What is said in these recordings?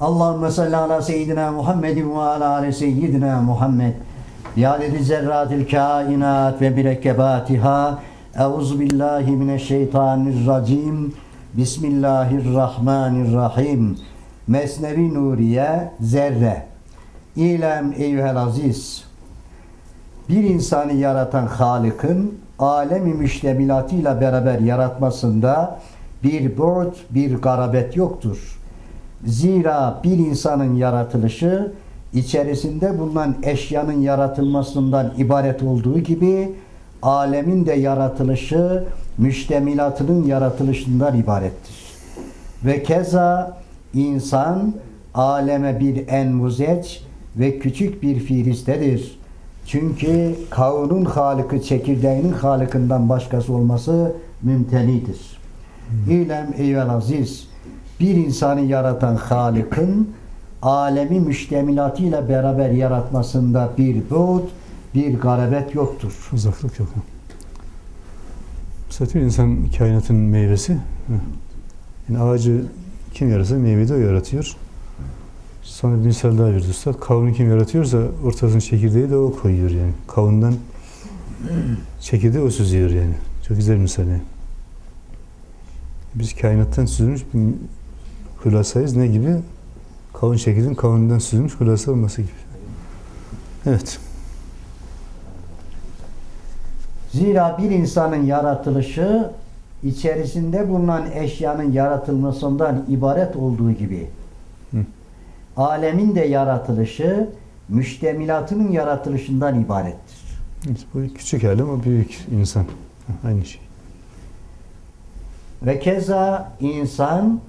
Allahümme salli ala seyyidina Muhammedin ve ala ale seyyidina Muhammed. Biadedi zerratil kainat ve mürekkebatiha. Euzu billahi mineşşeytanirracim. Bismillahirrahmanirrahim. Mesnevi Nuriye Zerre. İlem eyyuhel aziz. Bir insanı yaratan Halık'ın alemi müştemilatıyla beraber yaratmasında bir bu'd, bir garabet yoktur. Zira bir insanın yaratılışı içerisinde bulunan eşyanın yaratılmasından ibaret olduğu gibi alemin de yaratılışı müştemilatının yaratılışından ibarettir. Ve keza insan aleme bir enmuzeç ve küçük bir firistedir. Çünkü kavunun halıkı çekirdeğinin halıkından başkası olması mümtenidir. İlem eyvel aziz bir insanı yaratan Halık'ın alemi müştemilatıyla beraber yaratmasında bir buğd, bir garabet yoktur. Uzaklık yok. Zaten insan kainatın meyvesi. Yani ağacı kim yaratsa meyveyi de o yaratıyor. Sonra bir misal daha verdi Üstad. Kavunu kim yaratıyorsa ortasının çekirdeği de o koyuyor yani. Kavundan çekirdeği o süzüyor yani. Çok güzel bir misal yani. Biz kainattan süzülmüş bir hülasayız. Ne gibi? Kavun çekirdeğin kavundan süzülmüş hülasa olması gibi. Evet. Zira bir insanın yaratılışı içerisinde bulunan eşyanın yaratılmasından ibaret olduğu gibi Hı. alemin de yaratılışı müştemilatının yaratılışından ibarettir. Evet, Bu küçük alem o büyük insan. Aynı şey. Ve keza insan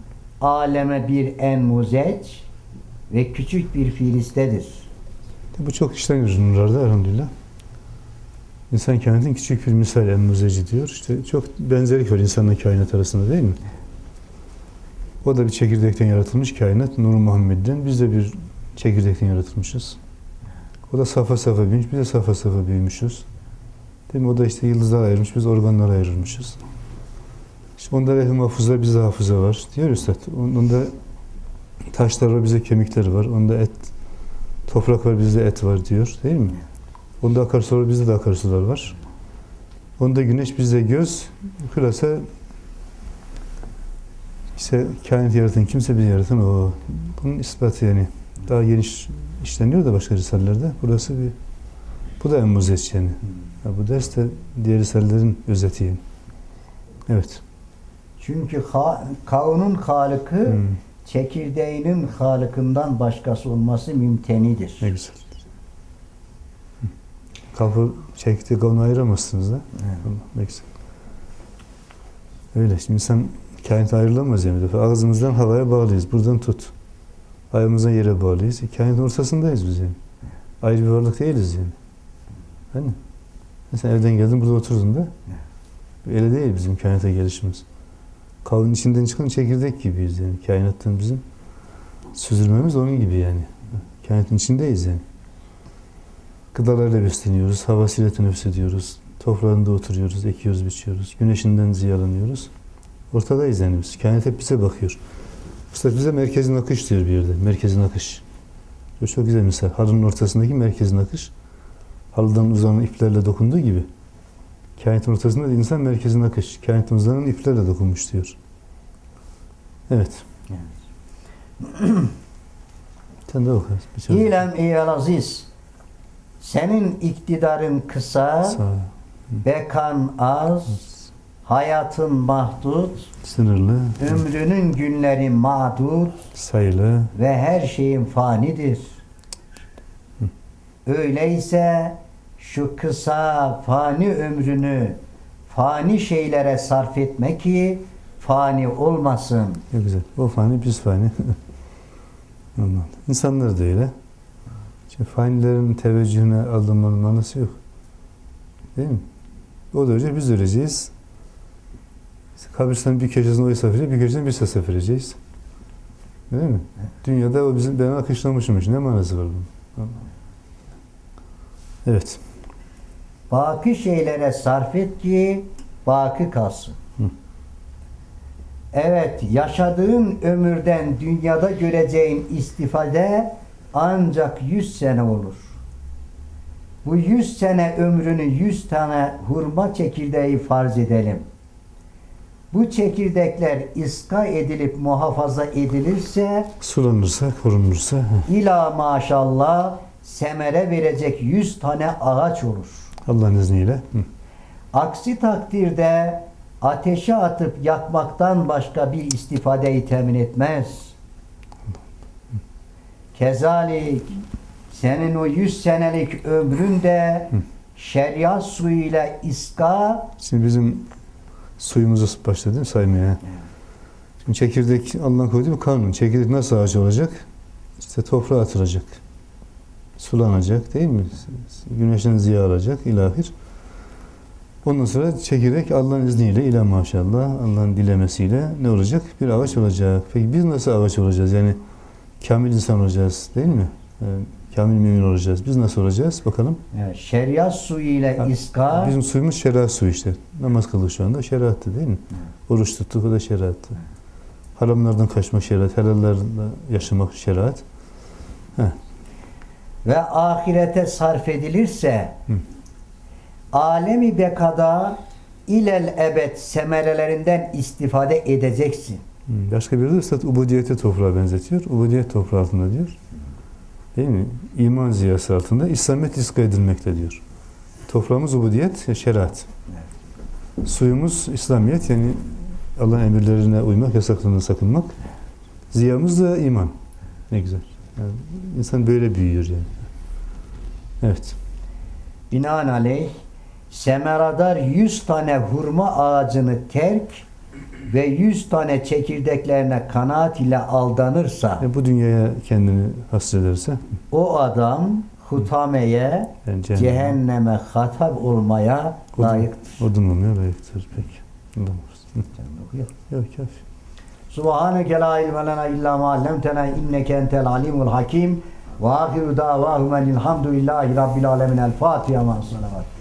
aleme bir enmuzeç ve küçük bir filistedir. Bu çok işten ürünlerde elhamdülillah. İnsan kainatın küçük bir misal emmuzeci diyor. İşte çok benzerlik var insanla kainat arasında değil mi? O da bir çekirdekten yaratılmış kainat. Nur Muhammed'den. Biz de bir çekirdekten yaratılmışız. O da safa safa büyümüş. Biz de safa safa büyümüşüz. Değil mi? O da işte yıldızlar ayırmış. Biz organlara ayrılmışız. İşte onda lehim hafıza, bizde hafıza var. Diyor Üstad. Onda taşlar var, bize kemikler var. Onda et, toprak var, bizde et var diyor. Değil mi? Onda akarsu var, bizde de akarsular var. Onda güneş, bizde göz. Hülasa işte kainat yaratan kimse bizi yaratan o. Bunun ispatı yani. Daha geniş işleniyor da başka risalelerde. Burası bir bu da en muzeç yani. Ya bu ders de diğer risalelerin özeti yani. Evet. Çünkü ha, kavunun halıkı Hmm, çekirdeğinin halıkından başkası olması mümtenidir. ne güzel. Kapı çekti kavunu ayıramazsınız da. Evet. Ne güzel. Öyle. Şimdi insan kainat ayrılamaz yani. Ağzımızdan havaya bağlıyız. Buradan tut. Ayağımızdan yere bağlıyız. E, kainatın ortasındayız biz yani. Ayrı bir varlık değiliz yani. Değil mi? Mesela evden geldin burada oturdun da. Öyle değil bizim kainata gelişimiz. Kavun içinden çıkan çekirdek gibiyiz yani. Kainattan bizim süzülmemiz onun gibi yani. Kainatın içindeyiz yani. Gıdalarla besleniyoruz, havasıyla teneffüs ediyoruz. Toprağında oturuyoruz, ekiyoruz, biçiyoruz. Güneşinden ziyalanıyoruz. Ortadayız yani biz. Kainat hep bize bakıyor. Usta bize merkezin akış diyor bir yerde. Merkezin akış. Bu çok güzel misal. Halının ortasındaki merkezin akış. Halıdan uzanan iplerle dokunduğu gibi. Kainatın ortasında da insan merkezin akış. Kainatın uzanan iplerle dokunmuş diyor. Evet. Sen de oku. Şey- İlem eyel aziz senin iktidarın kısa, Sağ bekan az, hayatın mahdut, Sınırlı, ömrünün günleri mağdut sayılı, ve her şeyin fanidir. Öyleyse şu kısa fani ömrünü fani şeylere sarf etme ki fani olmasın. Ne güzel. O fani, biz fani. Anladım. İnsanlar da öyle. Şimdi fanilerin teveccühüne manası yok. Değil mi? O da ölecek, biz de öleceğiz. Kabristanın bir köşesinde o edecek, bir köşesinde biz hesap edeceğiz. Değil mi? Dünyada o bizim ben akışlamışmış. Ne manası var bunun? Evet. Baki şeylere sarf et ki baki kalsın. Hı. Evet, yaşadığın ömürden dünyada göreceğin istifade ancak 100 sene olur. Bu 100 sene ömrünü 100 tane hurma çekirdeği farz edelim. Bu çekirdekler iska edilip muhafaza edilirse Sulanırsa, korunursa ila maşallah semere verecek 100 tane ağaç olur. Allah'ın izniyle. Hı. Aksi takdirde ateşe atıp yakmaktan başka bir istifadeyi temin etmez. Kezalik senin o 100 senelik ömründe Hı. şeriat suyuyla iska Şimdi bizim suyumuzu başladı değil mi saymaya? Şimdi çekirdek Allah'ın koyduğu bir kanun. Çekirdek nasıl ağaç olacak? İşte toprağa atılacak. Sulanacak değil mi? Güneşten ziya alacak ilahir. Ondan sonra çekirdek Allah'ın izniyle ila maşallah Allah'ın dilemesiyle ne olacak? Bir ağaç olacak. Peki biz nasıl ağaç olacağız? Yani kamil insan olacağız değil mi? Yani kamil mümin olacağız. Biz nasıl olacağız? Bakalım. evet, şeriat suyuyla Ha, iska Bizim suyumuz şeriat suyu işte. Namaz kıldık şu anda şeriattı değil mi? Oruç tuttuk o da şeriattı. Haramlardan kaçmak şeriat, helallerle yaşamak şeriat. Ve ahirete sarf edilirse Hı. alemi bekada ilel ebed semerelerinden istifade edeceksin. Başka bir de Üstad ubudiyete toprağa benzetiyor. Ubudiyet toprağı altında diyor. Değil mi? İman ziyası altında İslamiyet iska edilmekte diyor. Toprağımız ubudiyet, şeriat. Suyumuz İslamiyet yani Allah'ın emirlerine uymak, yasaklarından sakınmak. Ziyamız da iman. Ne güzel. Yani insan böyle büyüyor yani. Evet. Binaenaleyh semeradar 100 tane hurma ağacını terk ve 100 tane çekirdeklerine kanaat ile aldanırsa E, bu dünyaya kendini hasrederse o adam hutameye yani cehennem, cehenneme hatap olmaya layıktır. odun olmaya layıktır. Peki. Hı. Yok kafi. Subhaneke la ilme lena illa ma allamtena inneke entel alimul hakim ve ahiru davahum enilhamdülillahi rabbil alemin el Fatiha ma salavat.